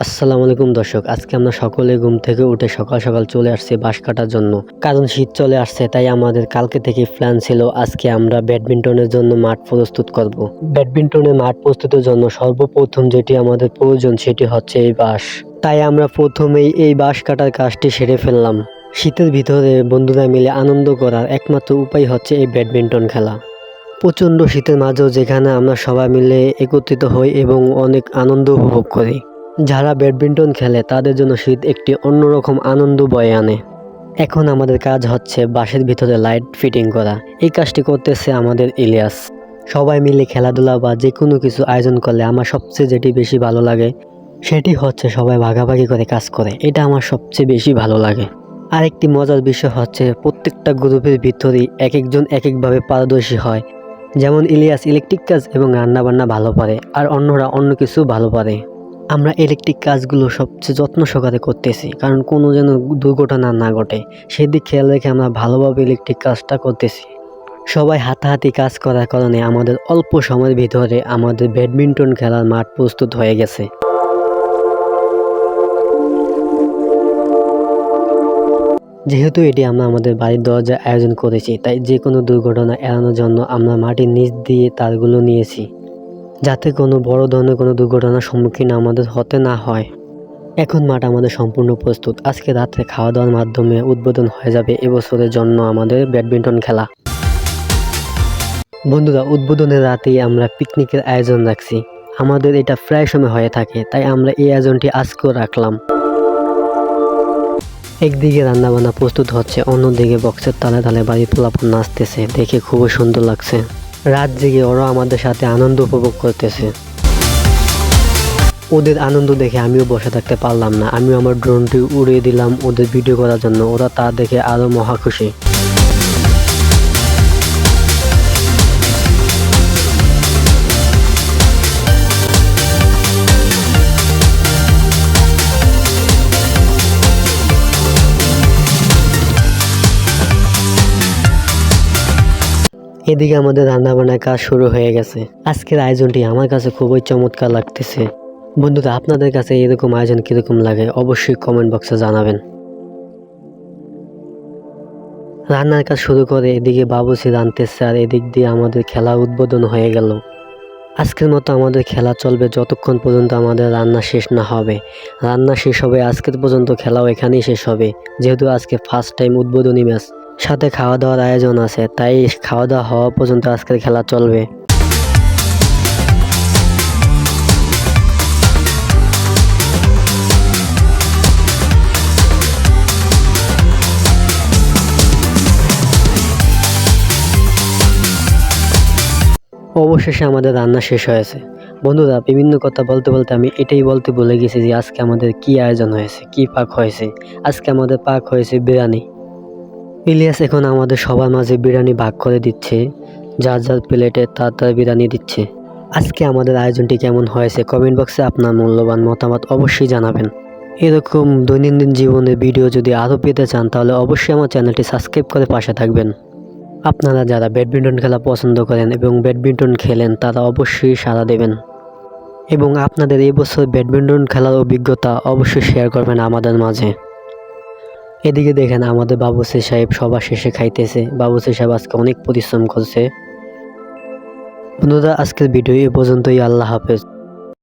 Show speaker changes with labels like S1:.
S1: আসসালামু আলাইকুম দর্শক, আজকে আমরা সকলে ঘুম থেকে উঠে সকাল সকাল চলে আসছি বাঁশ কাটার জন্য। কারণ শীত চলে আসছে, তাই আমাদের কালকে থেকে প্ল্যান ছিল আজকে আমরা ব্যাডমিন্টনের জন্য মাঠ প্রস্তুত করব। ব্যাডমিন্টনের মাঠ প্রস্তুতের জন্য সর্বপ্রথম যেটি আমাদের প্রয়োজন সেটি হচ্ছে এই বাঁশ তাই আমরা প্রথমেই এই বাঁশ কাটার কাজটি সেরে ফেললাম। শীতের ভিতরে বন্ধুরা মিলে আনন্দ করার একমাত্র উপায় হচ্ছে এই ব্যাডমিন্টন খেলা। প্রচণ্ড শীতের মাঝেও যেখানে আমরা সবাই মিলে একত্রিত হই এবং অনেক আনন্দ উপভোগ করি। যারা ব্যাডমিন্টন খেলে তাদের জন্য শীত একটি অন্যরকম আনন্দ বয়ে আনে। এখন আমাদের কাজ হচ্ছে বাসের ভিতরে লাইট ফিটিং করা। এই কাজটি করতেছে আমাদের ইলিয়াস। সবাই মিলে খেলাধুলা বা যে কোনো কিছু আয়োজন করলে আমার সবচেয়ে যেটি বেশি ভালো লাগে, সেটি হচ্ছে সবাই ভাগাভাগি করে কাজ করে। এটা আমার সবচেয়ে বেশি ভালো লাগে। আরেকটি মজার বিষয় হচ্ছে প্রত্যেকটা গ্রুপের ভিতরেই এক একজন এক একভাবে পারদর্শী হয়। যেমন ইলিয়াস ইলেকট্রিক কাজ এবং রান্নাবান্না ভালো পারে, আর অন্যরা অন্য কিছু ভালো পারে। আমরা ইলেকট্রিক কাজগুলো সবচেয়ে যত্ন সহকারে করতেছি, কারণ কোনো যেন দুর্ঘটনা না ঘটে, সেদিক খেয়াল রেখে আমরা ভালোভাবে ইলেকট্রিক কাজটা করতেছি। সবাই হাতাহাতি কাজ করার কারণে আমাদের অল্প সময়ের ভিতরে আমাদের ব্যাডমিন্টন খেলার মাঠ প্রস্তুত হয়ে গেছে। যেহেতু এটি আমরা আমাদের বাড়ির দরজায় আয়োজন করেছি, তাই যে কোনো দুর্ঘটনা এড়ানোর জন্য আমরা মাটির নিচ দিয়ে তারগুলো নিয়েছি। যাতে কোনো বড় ধরনের কোনো দুর্ঘটনার সম্মুখীন আমাদের হতে না হয়। এখন মাঠ আমাদের সম্পূর্ণ প্রস্তুত। আজকে রাত্রে খাওয়া দাওয়ার মাধ্যমে উদ্বোধন হয়ে যাবে এবছরের জন্য আমাদের ব্যাডমিন্টন খেলা। বন্ধুরা, উদ্বোধনের রাতেই আমরা পিকনিকের আয়োজন রাখছি। আমাদের এটা প্রায় সময় হয়ে থাকে, তাই আমরা এই আয়োজনটি আজকেও রাখলাম। একদিকে রান্নাবান্না প্রস্তুত হচ্ছে, অন্যদিকে বক্সের তালে তালে বাড়ি পোলাপন নাচতেছে। দেখে খুবই সুন্দর লাগছে। রাত জেগে ওরা আমাদের সাথে আনন্দ উপভোগ করতেছে। ওদের আনন্দ দেখে আমিও বসে থাকতে পারলাম না। আমিও আমার ড্রোনটি উড়িয়ে দিলাম ওদের ভিডিও করার জন্য। ওরা তা দেখে আরও মহা খুশি। এদিকে আমাদের রান্নাবান্নার কাজ শুরু হয়ে গেছে। আজকের আয়োজনটি আমার কাছে খুবই চমৎকার লাগতেছে। বন্ধুরা, আপনাদের কাছে এরকম আয়োজন কীরকম লাগে অবশ্যই কমেন্ট বক্সে জানাবেন। রান্নার কাজ শুরু করে এদিকে বাবুসি রানতেছে আর এদিক দিয়ে আমাদের খেলা উদ্বোধন হয়ে গেল। আজকের মতো আমাদের খেলা চলবে যতক্ষণ পর্যন্ত আমাদের রান্না শেষ না হবে। রান্না শেষ হবে, আজকের পর্যন্ত খেলাও এখানেই শেষ হবে। যেহেতু আজকে ফার্স্ট টাইম উদ্বোধনী ম্যাচ সাথে খাওয়া দাওয়ার আয়োজন আছে, তাই খাওয়া দাওয়া হওয়া পর্যন্ত আজকের খেলা চলবে। অবশেষে আমাদের রান্না শেষ হয়েছে। বন্ধুরা, বিভিন্ন কথা বলতে বলতে আমি এটাই বলতে ভুলে গেছি যে আজকে আমাদের কি আয়োজন হয়েছে, কি পাক হয়েছে। আজকে আমাদের পাক হয়েছে বিরিয়ানি। ইলিয়াস এখন আমাদের সবার মাঝে বিরিয়ানি ভাগ করে দিচ্ছে। যার যার প্লেটে তার তার বিরিয়ানি দিচ্ছে। আজকে আমাদের আয়োজনটি কেমন হয়েছে কমেন্ট বক্সে আপনার মূল্যবান মতামত অবশ্যই জানাবেন। এরকম দৈনন্দিন জীবনের ভিডিও যদি আরও পেতে চান, তাহলে অবশ্যই আমার চ্যানেলটি সাবস্ক্রাইব করে পাশে থাকবেন। আপনারা যারা ব্যাডমিন্টন খেলা পছন্দ করেন এবং ব্যাডমিন্টন খেলেন, তারা অবশ্যই সাড়া দেবেন। এবং আপনাদের এবছর ব্যাডমিন্টন খেলার অভিজ্ঞতা অবশ্যই শেয়ার করবেন আমাদের মাঝে। এদিকে দেখেন আমাদের বাবুসি সাহেব সবার শেষে খাইতেছে। বাবুসি সাহেব আজকে অনেক পরিশ্রম করছে। বন্ধুরা, আজকের ভিডিও এ পর্যন্তই। আল্লাহ হাফেজ।